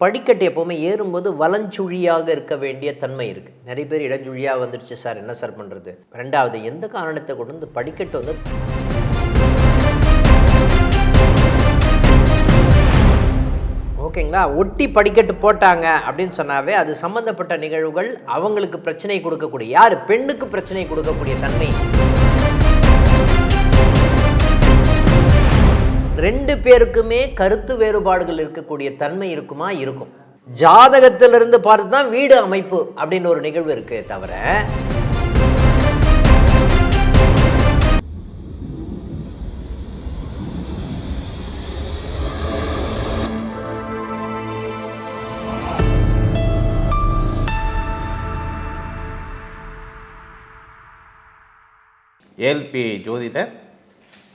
படிக்கட்டு எப்போவுமே ஏறும்போது வலஞ்சுழியாக இருக்க வேண்டிய தன்மை இருக்குது நிறைய பேர் இடஞ்சுழியாக வந்துடுச்சு சார். என்ன சார் பண்ணுறது ரெண்டாவது எந்த காரணத்தை கொண்டு வந்து படிக்கட்டு வந்து ஓகேங்களா? ஒட்டி படிக்கட்டு போட்டாங்க அப்படின்னு சொன்னாவே அது சம்பந்தப்பட்ட நிகழ்வுகள் அவங்களுக்கு பிரச்சனை கொடுக்கக்கூடிய யார்? பெண்ணுக்கு பிரச்சனை கொடுக்கக்கூடிய தன்மை. ரெண்டு பேருக்குமே கருத்து வேறுபாடுகள் இருக்கக்கூடிய தன்மை இருக்குமா? இருக்கும். ஜாதகத்திலிருந்து பார்த்து தான் வீடு அமைப்பு அப்படின்னு ஒரு நிகழ்வு இருக்கு தவிர ஏல்பி ஜோதிடர்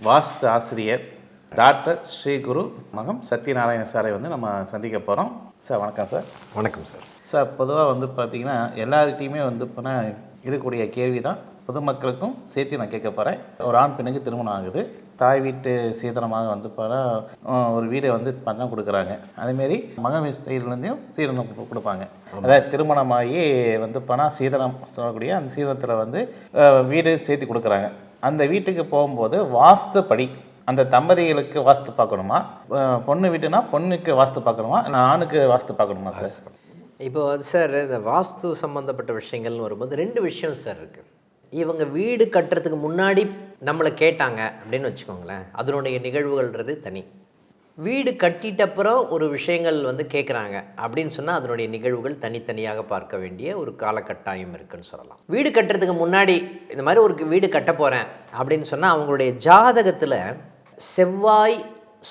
வாஸ்து ஆசிரியர் டாக்டர் ஸ்ரீகுரு மகம் சத்யநாராயண சாரை வந்து நம்ம சந்திக்க போகிறோம் சார் வணக்கம் சார். வணக்கம் சார். சார் பொதுவாக வந்து பார்த்தீங்கன்னா எல்லார்கிட்டையுமே வந்து இப்போ இருக்கக்கூடிய கேள்வி தான். பொதுமக்களுக்கும் சேர்த்து நான் கேட்க போகிறேன் ஒரு ஆண் பெண்ணுக்கு திருமணம் ஆகுது. தாய் வீட்டு சீதனமாக வந்து பார்த்தா ஒரு வீடை வந்து பணம் கொடுக்குறாங்க. அதேமாரி மகன் சைட்லேருந்தையும் சீதனம் கொடு- கொடுப்பாங்க. அதாவது திருமணமாகி வந்து பணம் சீதனம் சொல்லக்கூடிய அந்த சீதனத்தில் வந்து வீடு சேர்த்து கொடுக்குறாங்க. அந்த வீட்டுக்கு போகும்போது வாஸ்துப்படி அந்த தம்பதிகளுக்கு வாஸ்து பார்க்கணுமா? பொண்ணு வீட்டுனா பொண்ணுக்கு வாஸ்து பார்க்கணுமா? இல்லை ஆணுக்கு வாஸ்து பார்க்கணுமா சார் இப்போ வந்து சார் இந்த வாஸ்து சம்மந்தப்பட்ட விஷயங்கள்னு வரும்போது ரெண்டு விஷயம் சார் இருக்கு. இவங்க வீடு கட்டுறதுக்கு முன்னாடி நம்மளை கேட்டாங்க அப்படின்னு வச்சுக்கோங்களேன். அதனுடைய நிகழ்வுகள்ன்றது தனி. வீடு கட்டிட்டப்புறம் ஒரு விஷயங்கள் வந்து கேட்குறாங்க அப்படின்னு சொன்னால் அதனுடைய நிகழ்வுகள் தனித்தனியாக பார்க்க வேண்டிய ஒரு காலகட்டாயம் இருக்குன்னு சொல்லலாம். வீடு கட்டுறதுக்கு முன்னாடி இந்த மாதிரி ஒரு வீடு கட்ட போகிறேன் அப்படின்னு சொன்னால் அவங்களுடைய ஜாதகத்தில் செவ்வாய்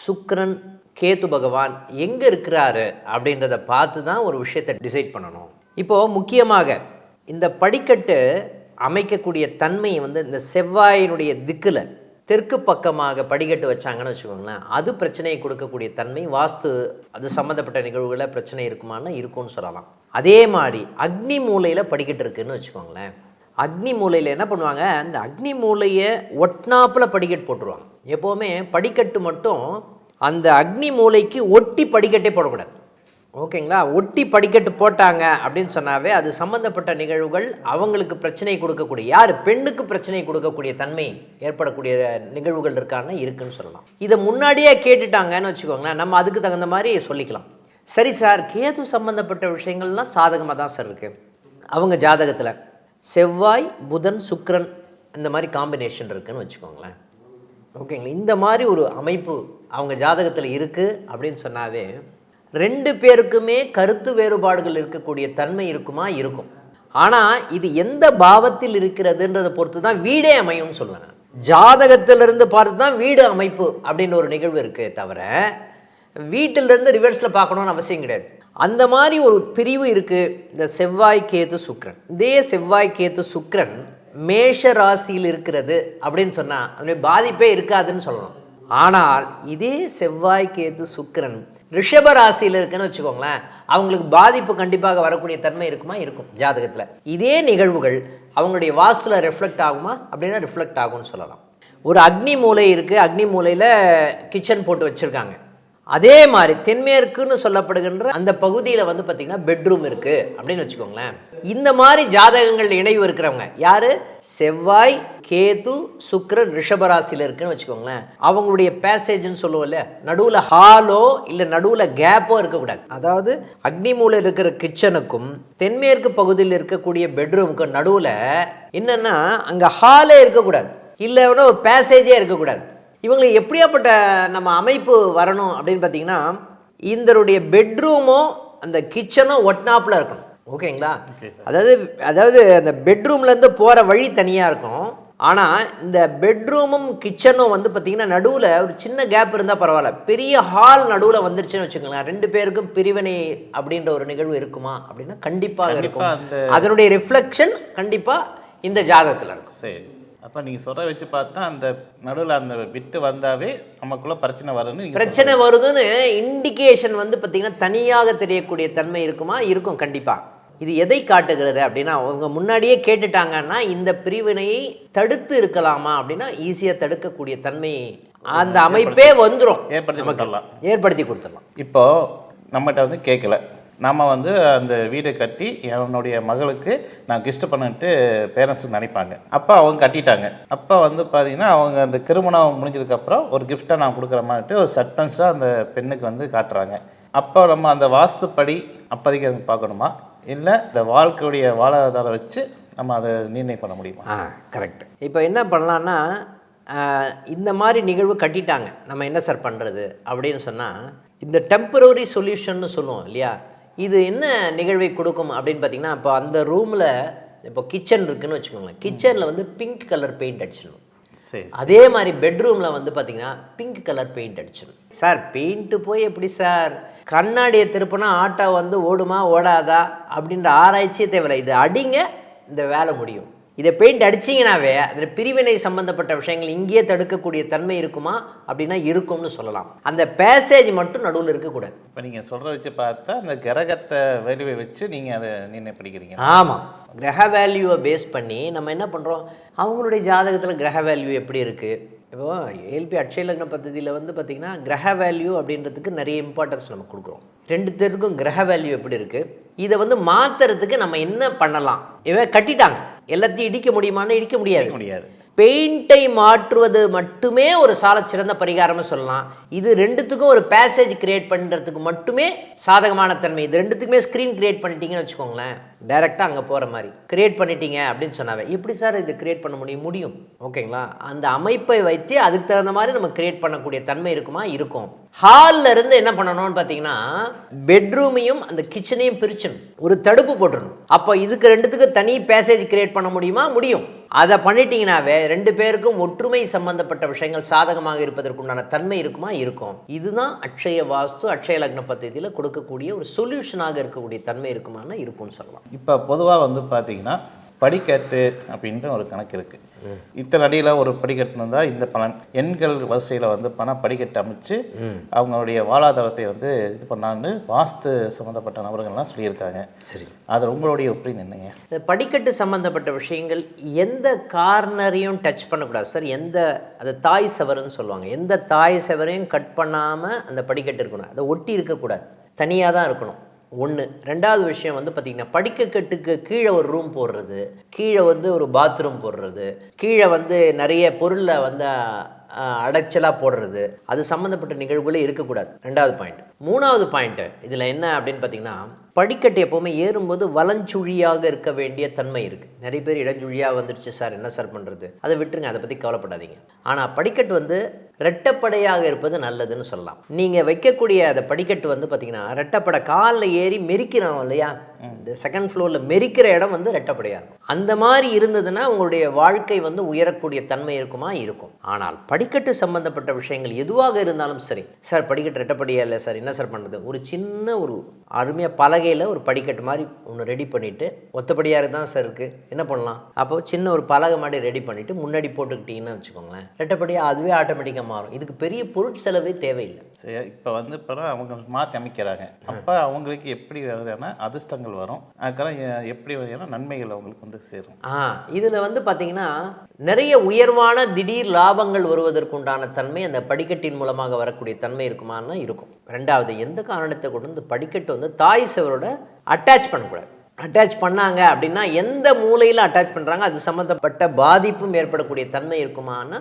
சுக்ரன் கேத்து பகவான் எங்கே இருக்கிறாரு அப்படின்றத பார்த்து தான் ஒரு விஷயத்தை டிசைட் பண்ணணும். இப்போது முக்கியமாக இந்த படிக்கட்டு அமைக்கக்கூடிய தன்மை வந்து இந்த செவ்வாயினுடைய திக்கில் தெற்கு பக்கமாக படிக்கட்டு வச்சாங்கன்னு வச்சுக்கோங்களேன் அது பிரச்சனையை கொடுக்கக்கூடிய தன்மை வாஸ்து அது சம்மந்தப்பட்ட நிகழ்வுகளில் பிரச்சனை இருக்குமான்னு இருக்கும்னு சொல்லலாம். அதே மாதிரி அக்னி மூலையில் படிக்கட்டு இருக்குன்னு வச்சுக்கோங்களேன் அக்னி மூலையில் என்ன பண்ணுவாங்க அந்த அக்னி மூலையை ஒட்னாப்பில் படிக்கட்டு போட்டுருவாங்க. எப்போவுமே படிக்கட்டு மட்டும் அந்த அக்னி மூலைக்கு ஒட்டி படிக்கட்டே போடக்கூடாது. ஓகேங்களா? ஒட்டி படிக்கட்டு போட்டாங்க அப்படின்னு சொன்னாவே அது சம்பந்தப்பட்ட நிகழ்வுகள் அவங்களுக்கு பிரச்சனை கொடுக்கக்கூடிய யார் பெண்ணுக்கு பிரச்சனை கொடுக்கக்கூடிய தன்மை ஏற்படக்கூடிய நிகழ்வுகள் இருக்கான்னு இருக்குன்னு சொல்லலாம். இதை முன்னாடியே கேட்டுட்டாங்கன்னு வச்சுக்கோங்களேன் நம்ம அதுக்கு தகுந்த மாதிரி சொல்லிக்கலாம். சரி சார் கேது சம்பந்தப்பட்ட விஷயங்கள்லாம் சாதகமாக தான் சார் இருக்குது அவங்க ஜாதகத்தில் செவ்வாய் புதன் சுக்ரன் இந்த மாதிரி காம்பினேஷன் இருக்குதுன்னு வச்சுக்கோங்களேன். ஓகேங்களா இந்த மாதிரி ஒரு அமைப்பு அவங்க ஜாதகத்தில் இருக்குது அப்படின்னு சொன்னாவே ரெண்டு பேருக்குமே கருத்து வேறுபாடுகள் இருக்கக்கூடிய தன்மை இருக்குமா? இருக்கும். ஆனால் இது எந்த பாவத்தில் இருக்கிறதுன்றதை பொறுத்து தான் வீடே அமையும்னு சொல்லுவேன் நான். ஜாதகத்திலிருந்து பார்த்து தான் வீடு அமைப்பு அப்படின்னு ஒரு நிகழ்வு இருக்குது தவிர வீட்டிலிருந்து ரிவர்ஸில் பார்க்கணும்னு அவசியம் கிடையாது. அந்த மாதிரி ஒரு பிரிவு இருக்குது இந்த செவ்வாய் கேத்து சுக்ரன் இதே செவ்வாய் கேத்து சுக்ரன் மேஷ ராசியில் இருக்கிறது அப்படின்னு சொன்னால் அதனுடைய பாதிப்பே இருக்காதுன்னு சொல்லலாம் ஆனால் இதே செவ்வாய் கேது சுக்கிரன் ரிஷப ராசியில் இருக்குன்னு வச்சுக்கோங்களேன் அவங்களுக்கு பாதிப்பு கண்டிப்பாக வரக்கூடிய தன்மை இருக்குமா? இருக்கும். ஜாதகத்தில். இதே நிகழ்வுகள் அவங்களுடைய வாஸ்துல ரிஃப்ளெக்ட் ஆகுமா? அப்படின்னா ரிஃப்ளெக்ட் ஆகும்னு சொல்லலாம். ஒரு அக்னி மூலை இருக்குது அக்னி மூலையில் கிச்சன் போட்டு வச்சுருக்காங்க. அதே மாதிரி தென்மேற்குன்னு சொல்லப்படுகின்ற அந்த பகுதியில் வந்து பார்த்திங்கன்னா பெட்ரூம் இருக்குது அப்படின்னு வச்சுக்கோங்களேன். இந்த மாதிரி ஜாதகங்கள் இணைவு இருக்கிறவங்க யார்? செவ்வாய் கேது சுக்கரன் ரிஷபராசியில் இருக்குன்னு வச்சுக்கோங்களேன். அவங்களுடைய பேசேஜ்னு சொல்லுவோம்ல நடுவில் ஹாலோ இல்லை நடுவில் கேப்போ இருக்கக்கூடாது. அதாவது அக்னி மூலம் இருக்கிற கிச்சனுக்கும் தென்மேற்கு பகுதியில் இருக்கக்கூடிய பெட்ரூமுக்கும் நடுவில் என்னென்னா அங்கே ஹாலே இருக்கக்கூடாது. இல்லைன்னா ஒரு பேசேஜே இருக்கக்கூடாது. இவங்களுக்கு எப்படியாப்பட்ட நம்ம அமைப்பு வரணும் அப்படின்னு பார்த்தீங்கன்னா இந்தருடைய பெட்ரூமும் அந்த கிச்சனும் ஒட்னாப்பில் இருக்கணும். ஓகேங்களா? அதாவது அதாவது அந்த பெட்ரூம்லேருந்து போகிற வழி தனியாக இருக்கும். ஆனால் இந்த பெட்ரூமும் கிச்சனும் வந்து பார்த்தீங்கன்னா நடுவில் ஒரு சின்ன கேப் இருந்தால் பரவாயில்ல. பெரிய ஹால் நடுவில் வந்துருச்சுன்னு வச்சுக்கோங்களேன். ரெண்டு பேருக்கும் பிரிவினை அப்படின்ற ஒரு நிகழ்வு இருக்குமா அப்படின்னா கண்டிப்பாக கண்டிப்பா இருக்கும். அதனுடைய ரிஃப்ளெக்ஷன் கண்டிப்பாக இந்த ஜாதகத்தில் இருக்கும். சரி. அப்போ நீங்கள் சொல்கிற வச்சு பார்த்தா அந்த நடுவில் அந்த விட்டு வந்தாவே நமக்குள்ள பிரச்சனை நீங்க பிரச்சனை வருதுன்னு இண்டிகேஷன் வந்து பார்த்தீங்கன்னா தனியாக தெரியக்கூடிய தன்மை இருக்குமா? இருக்கும் கண்டிப்பாக இது எதை காட்டுகிறது அப்படின்னா அவங்க முன்னாடியே கேட்டுட்டாங்கன்னா இந்த பிரிவினையை தடுத்து இருக்கலாமா அப்படின்னா ஈஸியாக தடுக்கக்கூடிய தன்மை அந்த அமைப்பே வந்துடும் ஏற்படுத்தி. ஏற்படுத்தி கொடுத்துடலாம். இப்போ நம்மகிட்ட வந்து கேட்கல. நம்ம வந்து அந்த வீடை கட்டி என்னுடைய மகளுக்கு நான் கிஃப்ட் பண்ணிட்டு பேரண்ட்ஸுக்கு நினைப்பாங்க. அப்போ அவங்க கட்டிட்டாங்க. அப்போ வந்து பார்த்தீங்கன்னா அவங்க அந்த திருமணம் முடிஞ்சதுக்கப்புறம் ஒரு கிஃப்ட்டை நான் கொடுக்குற மாதிரிட்டு ஒரு சர்பன்ஸாக அந்த பெண்ணுக்கு வந்து காட்டுறாங்க. அப்போ நம்ம அந்த வாஸ்துப்படி அப்போதைக்கு அது பார்க்கணுமா? இல்லை இந்த வாழ்க்கையுடைய வாழ்வாதாரம் வச்சு நம்ம அதை நிர்ணயம் பண்ண முடியுமா? ஆ கரெக்ட் இப்போ என்ன பண்ணலான்னா இந்த மாதிரி நிகழ்வு கட்டிட்டாங்க. நம்ம என்ன சார் பண்ணுறது அப்படின்னு சொன்னால் இந்த டெம்பரரி சொல்யூஷன்னு சொல்லுவோம் இல்லையா? இது என்ன நிகழ்வை கொடுக்கும் அப்படின்னு பார்த்தீங்கன்னா இப்போ அந்த ரூமில் இப்போ கிச்சன் இருக்குன்னு வச்சுக்கோங்களேன். கிச்சனில் வந்து பிங்க் கலர் பெயிண்ட் அடிச்சிடணும். சரி அதே மாதிரி பெட்ரூமில் வந்து பார்த்தீங்கன்னா பிங்க் கலர் பெயிண்ட் அடிச்சிடும் சார் பெயிண்ட்டு போய் எப்படி சார் கண்ணாடியை திருப்பினா ஆட்டோ வந்து ஓடுமா ஓடாதா? அப்படின்ற ஆராய்ச்சியே தேவையில்லை. இது அடிங்க இந்த வேலை முடியும். இதை பெயிண்ட் அடிச்சிங்கனாவே அதில் பிரிவினை சம்பந்தப்பட்ட விஷயங்கள் இங்கேயே தடுக்கக்கூடிய தன்மை இருக்குமா? அப்படின்னா இருக்கும்னு சொல்லலாம். அந்த பேசேஜ் மட்டும் நடுவில் இருக்கக்கூடாது இப்போ நீங்கள் சொல்கிற வச்சு பார்த்தா அந்த கிரகத்தை வேல்யூவை வச்சு நீங்கள் அதை நிர்ணயம் படிக்கிறீங்க ஆமாம் கிரக வேல்யூவை பேஸ் பண்ணி நம்ம என்ன பண்ணுறோம் அவங்களுடைய ஜாதகத்தில் கிரக வேல்யூ எப்படி இருக்குது இப்போ ஏல்பி அட்சய லக்ன பദ്ധதியில் வந்து பார்த்திங்கன்னா கிரக வேல்யூ அப்படின்றதுக்கு நிறைய இம்பார்ட்டன்ஸ் நம்ம கொடுக்குறோம். ரெண்டு பேருக்கும் கிரக வேல்யூ எப்படி இருக்குது இதை வந்து மாற்றுறதுக்கு நம்ம என்ன பண்ணலாம்? இவன் கட்டிட்டாங்க. எல்லாத்தையும் இடிக்க முடியுமான்னு இடிக்க முடியாது. முடியாது. பெயிண்டை மாற்றுவது மட்டுமே ஒரு சாலச் சிறந்த பரிகாரம்னு சொல்லலாம். இது ரெண்டுத்துக்கும் ஒரு பேசேஜ் கிரியேட் பண்ணுறதுக்கு மட்டுமே சாதகமான தன்மை. இது ரெண்டுத்துக்குமே ஸ்க்ரீன் கிரியேட் பண்ணிட்டீங்கன்னு வச்சுக்கோங்களேன். டைரெக்டாக அங்கே போகிற மாதிரி. கிரியேட் பண்ணிட்டீங்க அப்படின்னு சொன்னாவே எப்படி சார் இது கிரியேட் பண்ண முடியும்? முடியும். ஓகேங்களா? அந்த அமைப்பை வைத்து அதுக்கு தகுந்த மாதிரி நம்ம கிரியேட் பண்ணக்கூடிய தன்மை இருக்குமா? இருக்கும். ஹாலில் இருந்து என்ன பண்ணணும்னு பார்த்தீங்கன்னா பெட்ரூமையும் அந்த கிச்சனையும் பிரிச்சணும் ஒரு தடுப்பு போட்டுடணும். அப்போ இதுக்கு ரெண்டுத்துக்கு தனி பேசேஜ் கிரியேட் பண்ண முடியுமா? முடியும். அதை பண்ணிட்டீங்கனாவே ரெண்டு பேருக்கும் ஒற்றுமை சம்பந்தப்பட்ட விஷயங்கள் சாதகமாக இருப்பதற்குண்டான தன்மை இருக்குமா? இருக்கும். இதுதான் அட்சய வாஸ்து அட்சய லக்ன பദ്ധதியில் கொடுக்கக்கூடிய ஒரு சொல்யூஷனாக இருக்கக்கூடிய தன்மை இருக்குமானா இருக்கும்னு சொல்லலாம். இப்போ பொதுவாக வந்து பார்த்தீங்கன்னா படிக்கட்டு அப்படின்ற ஒரு கணக்கு இருக்குது இத்தனை அடியில் ஒரு படிக்கட்டு இருந்தால் இந்த பலன் எண்கள் வரிசையில் வந்து பணம் படிக்கட்டு அமைச்சு அவங்களுடைய வாழ்வாதாரத்தை வந்து இது பண்ணான்னு வாஸ்து சம்மந்தப்பட்ட நபர்கள்லாம் சொல்லியிருக்காங்க. சரி. அது உங்களுடைய ஒப்பீனியன் என்னங்க? இந்த படிக்கட்டு சம்பந்தப்பட்ட விஷயங்கள் எந்த கார்னரையும் டச் பண்ணக்கூடாது. சார் எந்த அது தாய் செவருன்னு சொல்லுவாங்க. எந்த தாய் செவரையும் கட் பண்ணாமல் அந்த படிக்கட்டு இருக்கணும். அதை ஒட்டி இருக்கக்கூடாது. தனியாக தான் இருக்கணும். ஒன்று ரெண்டாவது விஷயம் வந்து பார்த்திங்கன்னா படிக்கக்கட்டுக்கு கீழே ஒரு ரூம் போடுறது கீழே வந்து ஒரு பாத்ரூம் போடுறது கீழே வந்து நிறைய பொருளை வந்து அடைச்சலாக போடுறது. அது சம்மந்தப்பட்ட நிகழ்வுகளே இருக்கக்கூடாது. ரெண்டாவது பாயிண்ட் மூணாவது பாயிண்ட்டு இதில் என்ன அப்படின்னு பார்த்தீங்கன்னா படிக்கட்டு எப்போவுமே ஏறும்போது வலஞ்சுழியாக இருக்க வேண்டிய தன்மை இருக்குது நிறைய பேர் இடஞ்சுழியாக வந்துடுச்சு சார் என்ன சார் பண்ணுறது அதை விட்டுருங்க அதை பற்றி கவலைப்படாதீங்க. ஆனால் படிக்கட்டு வந்து ரெட்டப்படையாக இருப்பது நல்லதுன்னு சொல்லலாம். நீங்கள் வைக்கக்கூடிய அந்த படிக்கட்டு வந்து பார்த்தீங்கன்னா ரெட்டப்படை காலில் ஏறி மெரிக்கிறோம் இல்லையா? இந்த செகண்ட் ஃப்ளோரில் மெரிக்கிற இடம் வந்து ரெட்டப்படையாக இருக்கும். அந்த மாதிரி இருந்ததுன்னா உங்களுடைய வாழ்க்கை வந்து உயரக்கூடிய தன்மை இருக்குமா? இருக்கும். ஆனால் படிக்கட்டு சம்பந்தப்பட்ட விஷயங்கள் எதுவாக இருந்தாலும் சரி. சார் படிக்கட்டு ரெட்டப்படியா இல்லை சார்? என்ன சார் பண்ணுறது ஒரு சின்ன ஒரு அருமையாக பலகையில் ஒரு படிக்கட்டு மாதிரி ஒன்று ரெடி பண்ணிவிட்டு ஒத்தப்படியாக தான் சார் இருக்குது என்ன பண்ணலாம்? அப்போ சின்ன ஒரு பலகை மாதிரி ரெடி பண்ணிவிட்டு முன்னாடி போட்டுக்கிட்டிங்கன்னு வச்சுக்கோங்களேன் ரெட்டப்படியாக அதுவே ஆட்டோமேட்டிக்காக மாறும். இதுக்கு பெரிய பொருட்செலவே தேவையில்லை. சரி இப்போ வந்து இப்போ அவங்க மாற்றி அமைக்கிறாங்க. அப்போ அவங்களுக்கு எப்படி வருதுன்னா அதிர்ஷ்டங்கள் வரும். அதுக்கெல்லாம் எப்படி நன்மைகள் அவங்களுக்கு வந்து சேரும்? ஆ இதில் வந்து பார்த்தீங்கன்னா நிறைய உயர்வான திடீர் லாபங்கள் வருவதற்குண்டான தன்மை அந்த படிக்கட்டின் மூலமாக வரக்கூடிய தன்மை இருக்குமான்னா இருக்கும். ரெண்டாவது எந்த காரணத்தை கொண்டு இந்த படிக்கட்டு வந்து தாய் செவரோட அட்டாச் பண்ணக்கூடாது? அட்டாச் பண்ணாங்க அப்படின்னா எந்த மூலையில் அட்டாச் பண்ணுறாங்க அது சம்மந்தப்பட்ட பாதிப்பும் ஏற்படக்கூடிய தன்மை இருக்குமான்னா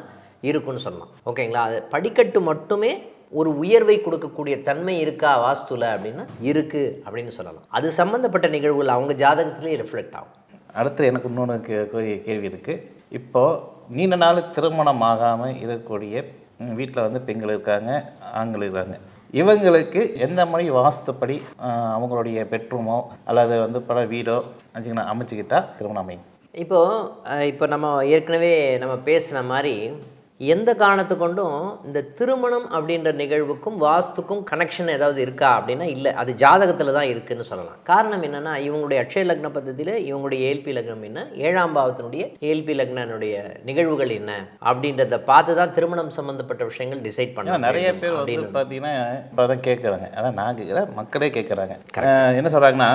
இருக்குன்னு சொல்லலாம். ஓகேங்களா? அது படிக்கட்டு மட்டுமே ஒரு உயர்வை கொடுக்கக்கூடிய தன்மை இருக்கா வாஸ்துல அப்படின்னா இருக்கு அப்படின்னு சொல்லலாம். அது சம்மந்தப்பட்ட நிகழ்வுகள் அவங்க ஜாதகத்திலேயே ரிஃப்ளெக்ட் ஆகும். அடுத்து எனக்கு இன்னொன்று கேள்வி இருக்குது இப்போது நீண்ட நாள் திருமணம் ஆகாமல் இருக்கக்கூடிய வீட்டில் வந்து பெண்கள் இருக்காங்க ஆண்கள் இருக்காங்க. இவங்களுக்கு எந்த மாதிரி வாஸ்துப்படி அவங்களுடைய பெட்ரூமோ அல்லது வந்து பல வீடோ அமைச்சுக்கிட்டா திருமணம் அமையும்? இப்போது இப்போ நம்ம ஏற்கனவே நம்ம பேசின மாதிரி எந்த காரணத்து கொண்டும் இந்த திருமணம் அப்படின்ற நிகழ்வுக்கும் வாஸ்துக்கும் கனெக்ஷன் ஏதாவது இருக்கா அப்படின்னா இல்லை. அது ஜாதகத்தில் தான் இருக்குன்னு சொல்லலாம். காரணம் என்னென்னா இவங்களுடைய அட்சய லக்ன பദ്ധதியில் இவங்களுடைய ஏல்பி லக்னம் என்ன? ஏழாம் பாவத்தினுடைய ஏல்பி லக்னனுடைய நிகழ்வுகள் என்ன? அப்படின்றத பார்த்து தான் திருமணம் சம்பந்தப்பட்ட விஷயங்கள் டிசைட் பண்ண நிறைய பேர் அப்படின்னு. பார்த்தீங்கன்னா இப்போ தான் கேட்குறாங்க அதான் நான் கேட்குற மக்களே கேட்குறாங்க என்ன சொல்கிறாங்கன்னா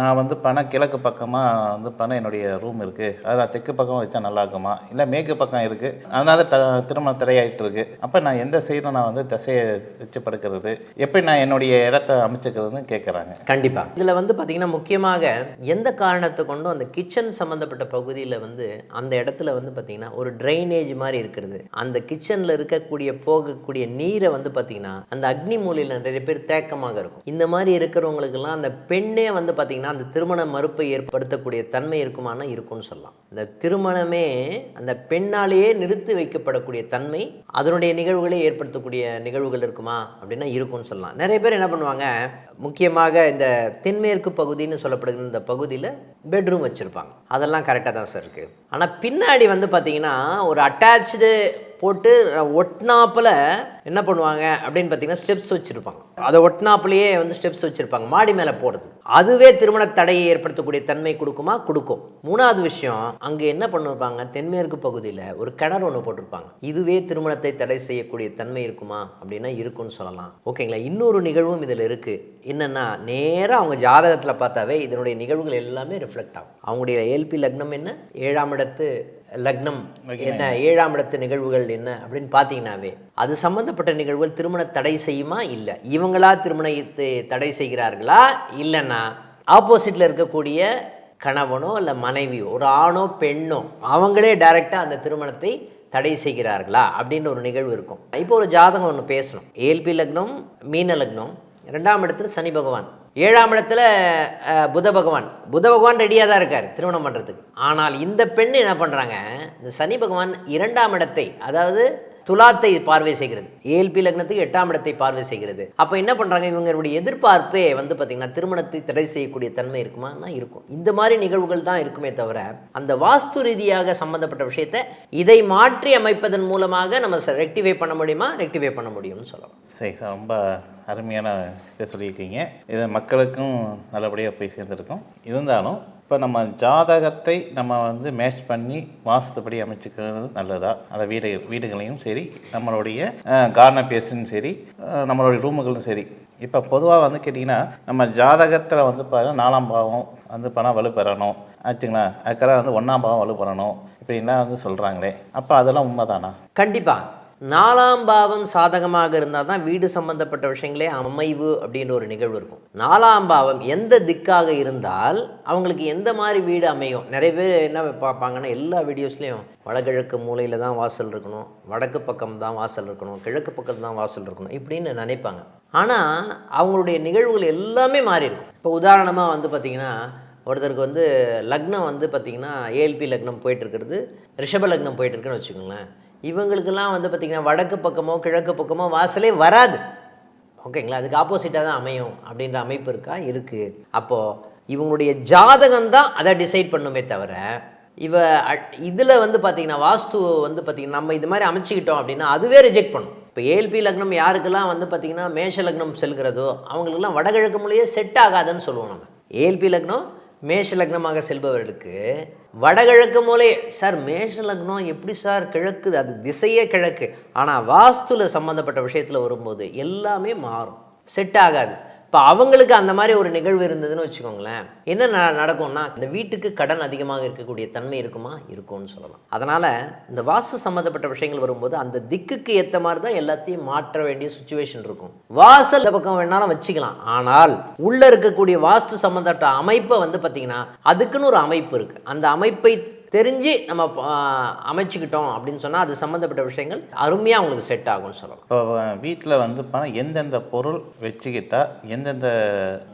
நான் வந்து பணம் கிழக்கு பக்கமாக வந்து பணம் என்னுடைய ரூம் இருக்குது அதான் தெற்கு பக்கம் வச்சா நல்லா இருக்குமா? இல்லை மேற்கு பக்கம் இருக்குது அதனால த திருமணம் தடையாயிட்டிருக்கு. அப்போ நான் எந்த சைடும் நான் வந்து திசையை வச்சு படுக்கிறது எப்படி நான் என்னுடைய இடத்த அமைச்சுக்கிறதுன்னு கேட்குறாங்க கண்டிப்பாக இதில் வந்து பார்த்திங்கன்னா முக்கியமாக எந்த காரணத்தை கொண்டும் அந்த கிச்சன் சம்மந்தப்பட்ட பகுதியில் வந்து அந்த இடத்துல வந்து பார்த்திங்கன்னா ஒரு ட்ரைனேஜ் மாதிரி இருக்கிறது. அந்த கிச்சனில் இருக்கக்கூடிய போகக்கூடிய நீரை வந்து பார்த்திங்கன்னா அந்த அக்னி மூலையில் நிறைய பேர் தேக்கமாக இருக்கும். இந்த மாதிரி இருக்கிறவங்களுக்கெல்லாம் அந்த பெண்ணே வந்து பார்த்திங்கன்னா அந்த திருமண மறுப்பை ஏற்படுத்தக்கூடிய தன்மை இருக்குமானா இருக்கும்னு சொல்லலாம். இந்த திருமணமே அந்த பெண்ணாலேயே நிறுத்தி ஏற்படக்கூடிய தன்மை அதனுடைய நிகழ்வுகளே ஏற்படுத்தக்கூடிய நிகழ்வுகள் இருக்குமா? அப்படின்னா இருக்கும்னு சொல்லலாம். நிறைய பேர் என்ன பண்ணுவாங்க முக்கியமாக இந்த தென்மேற்கு பகுதின்னு சொல்லப்படுகிற இந்த பகுதியில் பெட்ரூம் வச்சுருப்பாங்க. அதெல்லாம் கரெக்டாக தான் சார் இருக்குது ஆனால் பின்னாடி வந்து பார்த்திங்கன்னா ஒரு அட்டாச்சு போட்டு ஒட்னாப்பில் என்ன பண்ணுவாங்க அப்படின்னு பார்த்தீங்கன்னா ஸ்டெப்ஸ் வச்சுருப்பாங்க. அதை ஒட்னாப்புலேயே வந்து ஸ்டெப்ஸ் வச்சுருப்பாங்க. மாடி மேலே போடுறது. அதுவே திருமண தடையை ஏற்படுத்தக்கூடிய தன்மை கொடுக்குமா? கொடுக்கும். மூணாவது விஷயம் அங்கே என்ன பண்ணிருப்பாங்க? தென்மேற்கு பகுதியில் ஒரு கிணறு ஒன்று போட்டிருப்பாங்க. இதுவே திருமணத்தை தடை செய்யக்கூடிய தன்மை இருக்குமா? அப்படின்னா இருக்கும்னு சொல்லலாம். ஓகேங்களா? இன்னொரு நிகழ்வும் இதில் இருக்குது என்னென்னா நேராக அவங்க ஜாதகத்தில் பார்த்தாவே இதனுடைய நிகழ்வுகள் எல்லாமே ரிஃப்ளெக்ட் ஆகும். அவங்களுடைய ஏல்பி லக்னம் என்ன? ஏழாம் இடத்து லக்னம் என்ன ஏழாம் இடத்து நிகழ்வுகள் என்ன அப்படின்னு பார்த்தீங்கன்னாவே அது சம்பந்தப்பட்ட நிகழ்வுகள் திருமண தடை செய்யுமா? இல்லை. இவங்களா திருமணத்தை தடை செய்கிறார்களா? இல்லைன்னா ஆப்போசிட்டில் இருக்கக்கூடிய கணவனோ இல்லை மனைவியோ ஒரு ஆணோ பெண்ணோ அவங்களே டைரெக்டாக அந்த திருமணத்தை தடை செய்கிறார்களா? அப்படின்னு ஒரு நிகழ்வு இருக்கும். இப்போ ஒரு ஜாதகம் ஒன்று பேசணும். ஏல்பி லக்னம் மீன லக்னம் ரெண்டாம் இடத்துல சனி பகவான். ஏழாம் இடத்துல புத பகவான். புத பகவான் ரெடியாக தான் இருக்கார் திருமணம் பண்ணுறதுக்கு ஆனால் இந்த பெண் என்ன பண்ணுறாங்க இந்த சனி பகவான் இரண்டாம் இடத்தை அதாவது துலாத்தை பார்வை செய்கிறது. ஏல்பி லக்னத்துக்கு எட்டாம் இடத்தை பார்வை செய்கிறது. அப்போ என்ன பண்ணுறாங்க இவங்களுடைய எதிர்பார்ப்பே வந்து பார்த்திங்கன்னா திருமணத்தை தடை செய்யக்கூடிய தன்மை இருக்குமானா இருக்கும். இந்த மாதிரி நிகழ்வுகள் தான் இருக்குமே தவிர அந்த வாஸ்து ரீதியாக சம்பந்தப்பட்ட விஷயத்தை இதை மாற்றி அமைப்பதன் மூலமாக நம்ம ரெக்டிஃபை பண்ண முடியுமா? ரெக்டிஃபை பண்ண முடியும்னு சொல்லலாம். சரி சார். ரொம்ப அருமையான சொல்லியிருக்கீங்க. இதை மக்களுக்கும் நல்லபடியாக போய் சேர்ந்துருக்கோம். இருந்தாலும் இப்போ நம்ம ஜாதகத்தை நம்ம வந்து மேட்ச் பண்ணி வாஸ்துப்படி அமைச்சுக்கிறது நல்லதா? அந்த வீடு வீடுகளையும் சரி நம்மளுடைய கார்ன பேஸும் சரி நம்மளுடைய ரூமுகளும் சரி. இப்போ பொதுவாக வந்து கேட்டிங்கன்னா நம்ம ஜாதகத்தில் வந்து பார்த்தீங்கன்னா நாலாம் பாவம் வந்து பணம் வலுப்பெறணும். ஆச்சுங்களா? அதுக்கெல்லாம் வந்து ஒன்றாம் பாவம் வலுப்பெறணும். இப்படின்லாம் வந்து சொல்கிறாங்களே அப்போ அதெல்லாம் உண்மைதானா? கண்டிப்பாக நாலாம் பாவம் சாதகமாக இருந்தால் தான் வீடு சம்பந்தப்பட்ட விஷயங்களே அமைவு அப்படின்ற ஒரு நிகழ்வு இருக்கும். நாலாம் பாவம் எந்த திக்காக இருந்தால் அவங்களுக்கு எந்த மாதிரி வீடு அமையும்? நிறைய பேர் என்ன பார்ப்பாங்கன்னா எல்லா வீடியோஸ்லேயும் வடகிழக்கு மூலையில் தான் வாசல் இருக்கணும் வடக்கு பக்கம் தான் வாசல் இருக்கணும் கிழக்கு பக்கம் தான் வாசல் இருக்கணும் இப்படின்னு நினைப்பாங்க. ஆனால் அவங்களுடைய நிகழ்வுகள் எல்லாமே மாறி இருக்கும். இப்போ உதாரணமாக வந்து பார்த்திங்கன்னா ஒருத்தருக்கு வந்து லக்னம் வந்து பார்த்திங்கன்னா ஏஎல்பி லக்னம் போயிட்டுருக்கிறது ரிஷப லக்னம் போயிட்டுருக்குன்னு வச்சுக்கோங்களேன். இவங்களுக்கெல்லாம் வந்து பார்த்திங்கன்னா வடக்கு பக்கமோ கிழக்கு பக்கமோ வாசலே வராது. ஓகேங்களா? அதுக்கு ஆப்போசிட்டாக தான் அமையும் அப்படின்ற அமைப்பு இருக்கா? இருக்குது அப்போது இவங்களுடைய ஜாதகம் தான் அதை டிசைட் பண்ணுமே தவிர இவ இதில் வந்து பார்த்திங்கன்னா வாஸ்து வந்து பார்த்திங்கன்னா நம்ம இது மாதிரி அமைச்சிக்கிட்டோம் அப்படின்னா அதுவே ரிஜெக்ட் பண்ணும். இப்போ ஏல்பி லக்னம் யாருக்கெல்லாம் வந்து பார்த்திங்கன்னா மேஷ லக்னம் செல்கிறதோ அவங்களுக்கெல்லாம் வடகிழக்கு மொழியே செட் ஆகாதுன்னு சொல்லுவோம் நம்ம. ஏல்பி லக்னம் மேஷ லக்னமாக செல்பவர்களுக்கு வடகிழக்கு மூலையே சார் மேஷ லக்னம் எப்படி சார் கிழக்கு அது திசையே கிழக்கு. ஆனால் வாஸ்துல சம்மந்தப்பட்ட விஷயத்தில் வரும்போது எல்லாமே மாறும். செட் ஆகாது. இப்போ அவங்களுக்கு அந்த மாதிரி ஒரு நிகழ்வு இருந்ததுன்னு வச்சுக்கோங்களேன் என்ன ந- நடக்கும்னா இந்த வீட்டுக்கு கடன் அதிகமாக இருக்கக்கூடிய தன்மை இருக்குமா? இருக்கும்னு சொல்லலாம். அதனால் இந்த வாஸ்து சம்மந்தப்பட்ட விஷயங்கள் வரும்போது அந்த திக்குக்கு ஏற்ற மாதிரி தான் எல்லாத்தையும் மாற்ற வேண்டிய சுச்சுவேஷன் இருக்கும். வாசல் பக்கம் வேணாலும் வச்சுக்கலாம். ஆனால் உள்ளே இருக்கக்கூடிய வாஸ்து சம்மந்தப்பட்ட அமைப்பை வந்து பார்த்திங்கன்னா அதுக்குன்னு ஒரு அமைப்பு இருக்குது அந்த அமைப்பை தெரிஞ்சு நம்ம அமைச்சுக்கிட்டோம் அப்படின்னு சொன்னால் அது சம்மந்தப்பட்ட விஷயங்கள் அருமையாக அவங்களுக்கு செட் ஆகும்னு சொல்லலாம். இப்போ வீட்டில் வந்து பணம் எந்தெந்த பொருள் வச்சுக்கிட்டால் எந்தெந்த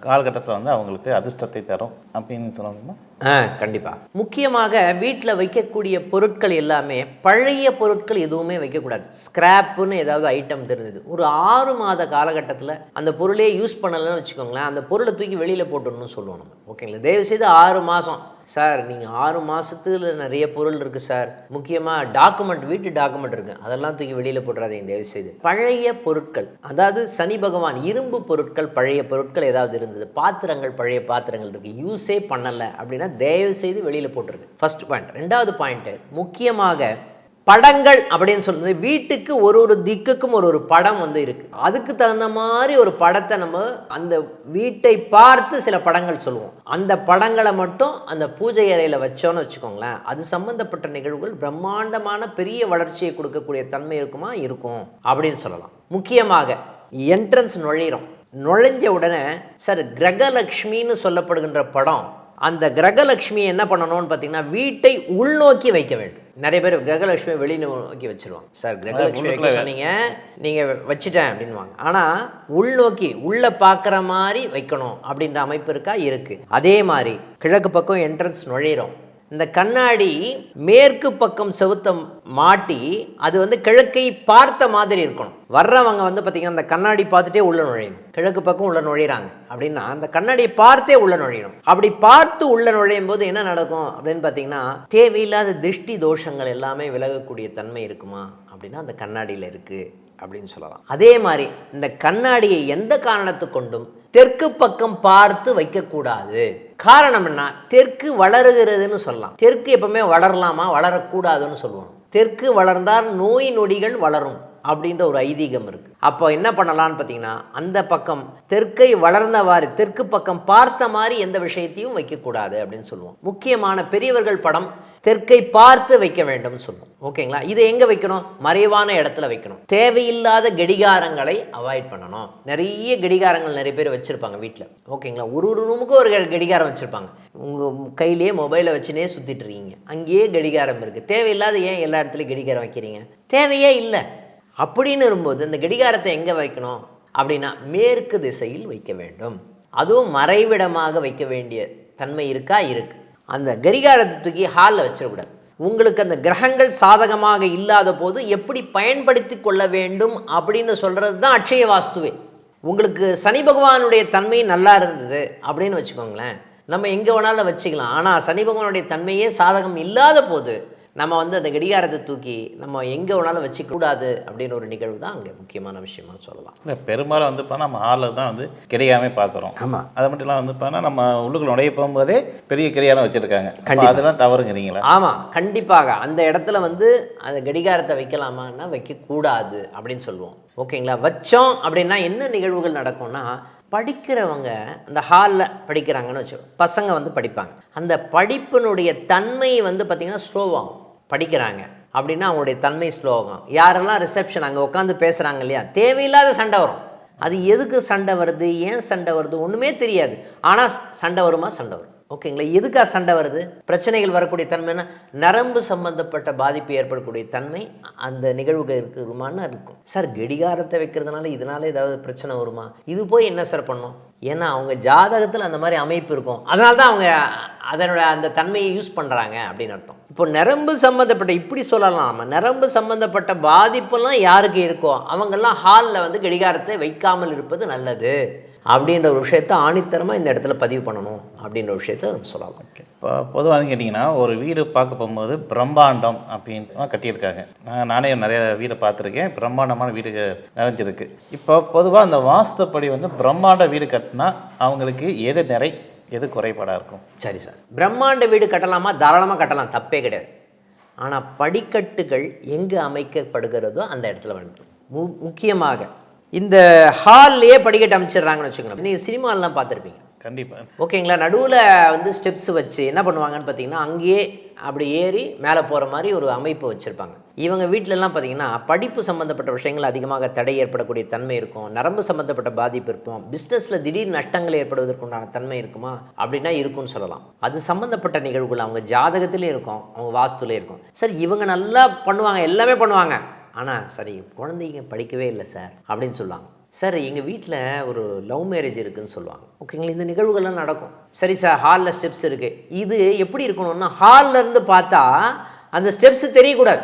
காலகட்டத்தில் வந்து அவங்களுக்கு அதிர்ஷ்டத்தை தரும் அப்படின்னு சொல்லணுமா? ஆ கண்டிப்பாக முக்கியமாக வீட்டில் வைக்கக்கூடிய பொருட்கள் எல்லாமே பழைய பொருட்கள் எதுவுமே வைக்கக்கூடாது. ஸ்க்ராப்புன்னு ஏதாவது ஐட்டம் தெரிஞ்சது. ஒரு ஆறு மாத காலகட்டத்தில் அந்த பொருளே யூஸ் பண்ணலைன்னு வச்சுக்கோங்களேன் அந்த பொருளை தூக்கி வெளியில் போட்டுடணும்னு சொல்லுவோம் நம்ம. ஓகேங்களா? தயவுசெய்து ஆறு மாதம் சார் நீங்கள் ஆறு மாதத்துல நிறைய பொருள் இருக்குது சார். முக்கியமாக டாக்குமெண்ட் வீட்டு டாக்குமெண்ட் இருக்குது அதெல்லாம் தூக்கி வெளியில் போட்டுறாதீங்க தயவுசெய்து. பழைய பொருட்கள் அதாவது சனி பகவான் இரும்பு பொருட்கள் பழைய பொருட்கள் ஏதாவது இருந்தது. பாத்திரங்கள் பழைய பாத்திரங்கள் இருக்குது யூஸே பண்ணலை அப்படின்னா தயவு செய்து வெளியில் போட்டிருக்கு ஃபர்ஸ்ட் பாயிண்ட் ரெண்டாவது பாயிண்ட்டு முக்கியமாக படங்கள் அப்படின்னு சொல்றது வீட்டுக்கு ஒரு ஒரு திக்குக்கும் ஒரு ஒரு படம் வந்து இருக்கு. அதுக்கு தகுந்த மாதிரி ஒரு படத்தை நம்ம அந்த வீட்டை பார்த்து சில படங்கள் சொல்லுவோம். அந்த படங்களை மட்டும் அந்த பூஜை அறையில் வச்சோன்னு வச்சுக்கோங்களேன். அது சம்பந்தப்பட்ட நிகழ்வுகள் பிரம்மாண்டமான பெரிய வளர்ச்சியை கொடுக்கக்கூடிய தன்மை இருக்குமா? இருக்கும். அப்படின்னு சொல்லலாம். முக்கியமாக என்ட்ரன்ஸ் நுழையிறோம். நுழைஞ்ச உடனே சார் கிரகலக்ஷ்மின்னு சொல்லப்படுகின்ற படம் அந்த கிரகலட்சுமியை என்ன பண்ணணும்னு பார்த்தீங்கன்னா வீட்டை உள்நோக்கி வைக்க வேண்டும். நிறைய பேர் கிரகலட்சுமியை வெளி நோக்கி வச்சிருவாங்க. சார் கிரகலட்சுமி வைக்க சொன்னீங்க நீங்கள் வச்சுட்டேன் அப்படின்வாங்க ஆனால் உள்நோக்கி உள்ளே பார்க்குற மாதிரி வைக்கணும் அப்படின்ற அமைப்பு இருக்கா? இருக்குது அதே மாதிரி கிழக்கு பக்கம் என்ட்ரன்ஸ் நுழையிறோம். இந்த கண்ணாடி மேற்கு பக்கம் செவுத்த மாட்டி அது வந்து கிழக்கை பார்த்த மாதிரி இருக்கணும். வர்றவங்க வந்து பார்த்தீங்கன்னா அந்த கண்ணாடி பார்த்துட்டே உள்ள நுழையும் கிழக்கு பக்கம் உள்ள நுழையிறாங்க. அப்படின்னா அந்த கண்ணாடியை பார்த்தே உள்ள நுழையணும். அப்படி பார்த்து உள்ள நுழையும் போது என்ன நடக்கும் அப்படின்னு பார்த்தீங்கன்னா தேவையில்லாத திருஷ்டி தோஷங்கள் எல்லாமே விலகக்கூடிய தன்மை இருக்குமா? அப்படின்னா அந்த கண்ணாடியில் இருக்குது அப்படின்னு சொல்லலாம். அதே மாதிரி இந்த கண்ணாடியை எந்த காரணத்து கொண்டும் தெற்கு பக்கம் பார்த்து வைக்கக்கூடாது. காரணம் என்ன? தெற்கு வளருகிறதுன்னு சொல்லலாம். தெற்கு எப்பவுமே வளரலாமா? வளரக்கூடாதுன்னு சொல்லுவோம். தெற்கு வளர்ந்தால் நோய் நொடிகள் வளரும் அப்படின்ற ஒரு ஐதீகம் இருக்கு. அப்போ என்ன பண்ணலாம்னு பார்த்தீங்கன்னா அந்த பக்கம் தெற்கை வளர்ந்தவாறு தெற்கு பக்கம் பார்த்த மாதிரி எந்த விஷயத்தையும் வைக்கக்கூடாது அப்படின்னு சொல்லுவோம். முக்கியமான பெரியவர்கள் படம் தெற்கை பார்த்து வைக்க வேண்டும் சொல்லுவோம். ஓகேங்களா? இது எங்கே வைக்கணும்? மறைவான இடத்துல வைக்கணும். தேவையில்லாத கடிகாரங்களை அவாய்ட் பண்ணணும். நிறைய கடிகாரங்கள் நிறைய பேர் வச்சுருப்பாங்க வீட்டில் ஓகேங்களா? ஒரு ஒரு ரூமுக்கும் ஒரு கடி- கடிகாரம் வச்சுருப்பாங்க. உங்கள் கையிலேயே மொபைலை வச்சுனே சுற்றிட்டு இருக்கீங்க. அங்கேயே கடிகாரம் இருக்குது தேவையில்லாத ஏன் எல்லா இடத்துலையும் கடிகாரம் வைக்கிறீங்க? தேவையே இல்லை. அப்படின்னு வரும்போது இந்த கடிகாரத்தை எங்கே வைக்கணும்? அப்படின்னா மேற்கு திசையில் வைக்க வேண்டும். அதுவும் மறைவிடமாக வைக்க வேண்டிய தன்மை இருக்கா? இருக்கு. அந்த கடிகாரத்தை தூக்கி ஹாலில் வச்சிடக்கூடாது. உங்களுக்கு அந்த கிரகங்கள் சாதகமாக இல்லாத போது எப்படி பயன்படுத்தி கொள்ள வேண்டும் அப்படின்னு சொல்கிறது தான் அட்சய வாஸ்துவே. உங்களுக்கு சனி பகவானுடைய தன்மை நல்லா இருந்தது அப்படின்னு வச்சுக்கோங்களேன். நம்ம எங்கே வேணாலும் வச்சுக்கலாம். ஆனால் சனி பகவானுடைய தன்மையே சாதகம் இல்லாத போது நம்ம வந்து அந்த கடிகாரத்தை தூக்கி நம்ம எங்கே வேணாலும் வச்சுக்க கூடாது அப்படின்னு ஒரு நிகழ்வு தான் அங்கே முக்கியமான விஷயமா சொல்லலாம். இல்லை பெரும்பாலும் வந்து பார்த்தா நம்ம ஹாலில் தான் வந்து கிடையாமே பார்க்குறோம். ஆமாம் அது மட்டும் இல்லாமல் வந்து பார்த்தா நம்ம உள்ளுக்குள்ள நுழைய போகும்போதே பெரிய கிரியாரம் வச்சுருக்காங்க. அதெல்லாம் தவறுங்கிறீங்களா? ஆமாம் கண்டிப்பாக. அந்த இடத்துல வந்து அந்த கடிகாரத்தை வைக்கலாமான்னா வைக்கக்கூடாது அப்படின்னு சொல்லுவோம். ஓகேங்களா? வச்சோம் அப்படின்னா என்ன நிகழ்வுகள் நடக்கும்னா படிக்கிறவங்க அந்த ஹாலில் படிக்கிறாங்கன்னு வச்சு பசங்க வந்து படிப்பாங்க. அந்த படிப்பினுடைய தன்மை வந்து பார்த்திங்கன்னா ஸ்லோவாகும் படிக்கிறாங்க. அப்படின்னா அவங்களுடைய தன்மை ஸ்லோகம். யாரெல்லாம் ரிசப்ஷன் அங்கே உட்காந்து பேசுகிறாங்க இல்லையா? தேவையில்லாத சண்டை வரும். அது எதுக்கு சண்டை வருது? ஏன் சண்டை வருது? ஒன்றுமே தெரியாது. ஆனால் சண்டை வருமா? சண்டை வரும். ஓகேங்களா எதுக்காக சண்டை வருது? பிரச்சனைகள் வரக்கூடிய தன்மைனா நரம்பு சம்பந்தப்பட்ட பாதிப்பு ஏற்படக்கூடிய தன்மை அந்த நிகழ்வுகள் இருக்குமான்னு இருக்கும். சார் கடிகாரத்தை வைக்கிறதுனால இதனால ஏதாவது பிரச்சனை வருமா? இது போய் என்ன சார் பண்ணும்? ஏன்னா அவங்க ஜாதகத்தில் அந்த மாதிரி அமைப்பு இருக்கும். அதனால தான் அவங்க அதனோட அந்த தன்மையை யூஸ் பண்ணுறாங்க அப்படின்னு அர்த்தம். இப்போ நரம்பு சம்மந்தப்பட்ட இப்படி சொல்லலாம் நம்ம நரம்பு சம்மந்தப்பட்ட பாதிப்பெல்லாம் யாருக்கு இருக்கோ அவங்கெல்லாம் ஹாலில் வந்து கடிகாரத்தை வைக்காமல் இருப்பது நல்லது. அப்படின்ற ஒரு விஷயத்த ஆணித்தரமாக இந்த இடத்துல பதிவு பண்ணணும் அப்படின்ற விஷயத்த நம்ம சொல்லலாம் இப்போ பொதுவாக கேட்டிங்கன்னா ஒரு வீடு பார்க்க போகும்போது பிரம்மாண்டம் அப்படின்னு கட்டியிருக்காங்க. நான் நானே நிறைய வீடு பார்த்துருக்கேன். பிரம்மாண்டமான வீடு நிறைஞ்சிருக்கு. இப்போ பொதுவாக அந்த வாஸ்துப்படி வந்து பிரம்மாண்ட வீடு கட்டினா அவங்களுக்கு எது நிறை எது குறைபாடாக இருக்கும்? சரி சார். பிரம்மாண்ட வீடு கட்டலாமா? தாராளமாக கட்டலாம். தப்பே கிடையாது. ஆனால் படிக்கட்டுகள் எங்கே அமைக்கப்படுகிறதோ அந்த இடத்துல வேண்டும் மு முக்கியமாக இந்த ஹால்லையே படிக்கட்டு அமைச்சிடுறாங்கன்னு வச்சுக்கோங்களேன் நீங்கள் சினிமாலெலாம் பார்த்துருப்பீங்க. கண்டிப்பாக ஓகேங்களா? நடுவில் வந்து ஸ்டெப்ஸ் வச்சு என்ன பண்ணுவாங்கன்னு பார்த்தீங்கன்னா அங்கேயே அப்படி ஏறி மேலே போகிற மாதிரி ஒரு அமைப்பு வச்சுருப்பாங்க. இவங்க வீட்டிலலாம் பார்த்தீங்கன்னா படிப்பு சம்மந்தப்பட்ட விஷயங்கள் அதிகமாக தடை ஏற்படக்கூடிய தன்மை இருக்கும். நரம்பு சம்மந்தப்பட்ட பாதிப்பு இருக்கும். பிஸ்னஸில் திடீர் நஷ்டங்கள் ஏற்படுவதற்குண்டான தன்மை இருக்குமா? அப்படின்னா இருக்கும்னு சொல்லலாம். அது சம்மந்தப்பட்ட நிகழ்வுகள் அவங்க ஜாதகத்திலே இருக்கும். அவங்க வாஸ்துலேயே இருக்கும். சார் இவங்க நல்லா பண்ணுவாங்க. எல்லாமே பண்ணுவாங்க. ஆனால் சரி குழந்தைங்க படிக்கவே இல்லை சார் அப்படின்னு சொல்லுவாங்க. சார் எங்கள் வீட்டில் ஒரு லவ் மேரேஜ் இருக்குதுன்னு சொல்லுவாங்க. ஓகேங்களா? இந்த நிகழ்வுகள்லாம் நடக்கும். சரி சார் ஹாலில் ஸ்டெப்ஸ் இருக்குது இது எப்படி இருக்கணும்னா ஹாலில் இருந்து பார்த்தா அந்த ஸ்டெப்ஸ் தெரியக்கூடாது.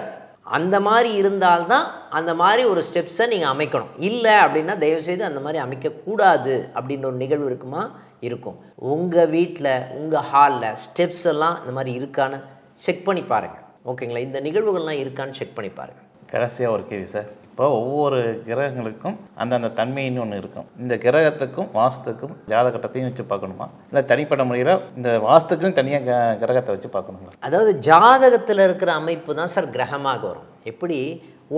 அந்த மாதிரி இருந்தால்தான் அந்த மாதிரி ஒரு ஸ்டெப்ஸை நீங்கள் அமைக்கணும். இல்லை அப்படின்னா தயவுசெய்து அந்த மாதிரி அமைக்கக்கூடாது அப்படின்ற ஒரு நிகழ்வு இருக்குமா? இருக்கும். உங்கள் வீட்டில் உங்கள் ஹாலில் ஸ்டெப்ஸ் எல்லாம் இந்த மாதிரி இருக்கான்னு செக் பண்ணி பாருங்கள் ஓகேங்களா? இந்த நிகழ்வுகள்லாம் இருக்கான்னு செக் பண்ணி பாருங்கள் கடைசியாக ஒரு கேள்வி சார். இப்போ ஒவ்வொரு கிரகங்களுக்கும் அந்தந்த தன்மைன்னு ஒன்று இருக்கும். இந்த கிரகத்துக்கும் வாஸ்துக்கும் ஜாதகட்டத்தையும் வச்சு பார்க்கணுமா? இல்லை தனிப்பட்ட முறையில் இந்த வாஸ்துக்கும் தனியாக கிரகத்தை வச்சு பார்க்கணுங்களா? அதாவது ஜாதகத்தில் இருக்கிற அமைப்பு தான் சார் கிரகமாக வரும். எப்படி?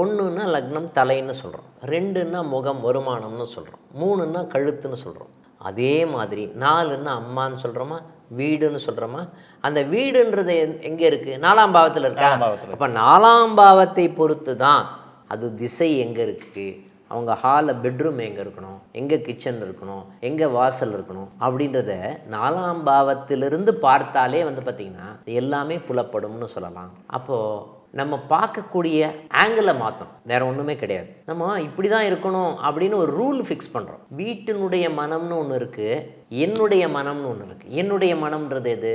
ஒன்றுன்னா லக்னம் தலைன்னு சொல்கிறோம் ரெண்டுன்னா முகம் வருமானம்னு சொல்கிறோம் மூணுன்னா கழுத்துன்னு சொல்கிறோம் அதே மாதிரி நாலுன்னா அம்மான்னு சொல்கிறோமா வீடுன்னு சொல்கிறோமா அந்த வீடுன்றது எங்கே இருக்குது நாலாம் பாவத்தில் இருக்கா? அப்போ நாலாம் பாவத்தை பொறுத்து தான் அது திசை எங்கே இருக்குது அவங்க ஹாலில் பெட்ரூம் எங்கே இருக்கணும்? எங்கே கிச்சன் இருக்கணும்? எங்கே வாசல் இருக்கணும்? அப்படின்றத நாலாம் பாவத்திலிருந்து பார்த்தாலே வந்து பார்த்திங்கன்னா எல்லாமே புலப்படும்னு சொல்லலாம். அப்போது நம்ம பார்க்கக்கூடிய ஆங்கிளை மாற்றணும் வேற ஒன்றுமே கிடையாது. நம்ம இப்படி தான் இருக்கணும் அப்படின்னு ஒரு ரூல் ஃபிக்ஸ் பண்ணுறோம் வீட்டினுடைய மனம்னு ஒன்று இருக்குது என்னுடைய மனம்னு ஒன்று இருக்குது என்னுடைய மனம்ன்றது எது?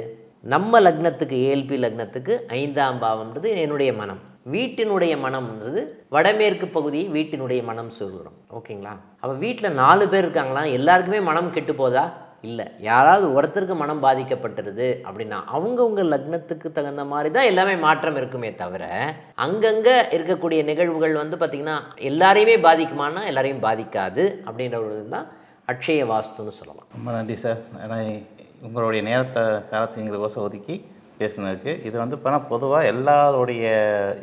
நம்ம லக்னத்துக்கு ஏல்பி லக்னத்துக்கு ஐந்தாம் பாவம்ன்றது என்னுடைய மனம். வீட்டினுடைய மனம்ன்றது வடமேற்கு பகுதி வீட்டினுடைய மனம் சொல்கிறோம். ஓகேங்களா? அப்போ வீட்டில் நாலு பேர் இருக்காங்களா? எல்லாருக்குமே மனம் கெட்டு போதா? இல்லை. யாராவது ஒருத்தருக்கு மனம் பாதிக்கப்பட்டுருது அப்படின்னா அவங்கவுங்க லக்னத்துக்கு தகுந்த மாதிரி தான் எல்லாமே மாற்றம் இருக்குமே தவிர அங்கங்கே இருக்கக்கூடிய நிகழ்வுகள் வந்து பார்த்திங்கன்னா எல்லாரையுமே பாதிக்குமானா எல்லாரையும் பாதிக்காது அப்படின்ற ஒரு இதுதான் அக்ஷய வாஸ்துன்னு சொல்லலாம். ரொம்ப நன்றி சார். ஏன்னா உங்களுடைய நேரத்தை காலத்தை எங்களுக்கோசம் ஒதுக்கி பேசினதுக்கு. இது வந்து இப்போ பொதுவாக எல்லாருடைய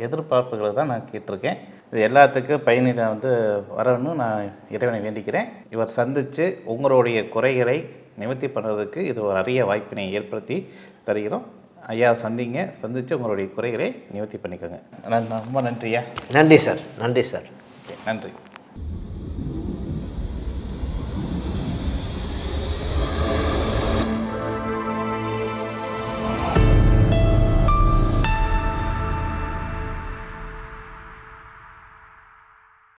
எதிர்பார்ப்புகளை தான் நான் கேட்டிருக்கேன். இது எல்லாத்துக்கும் பயனிட வந்து வரணும்னு நான் இறைவனை வேண்டிக்கிறேன். இவர் சந்தித்து உங்களுடைய குறைகளை நிவர்த்தி பண்ணுறதுக்கு இது ஒரு அரிய வாய்ப்பினை ஏற்படுத்தி தருகிறோம். ஐயா சந்திங்க. சந்தித்து உங்களுடைய குறைகளை நிவர்த்தி பண்ணிக்கோங்க. ரொம்ப நன்றியா? நன்றி சார். நன்றி சார். நன்றி.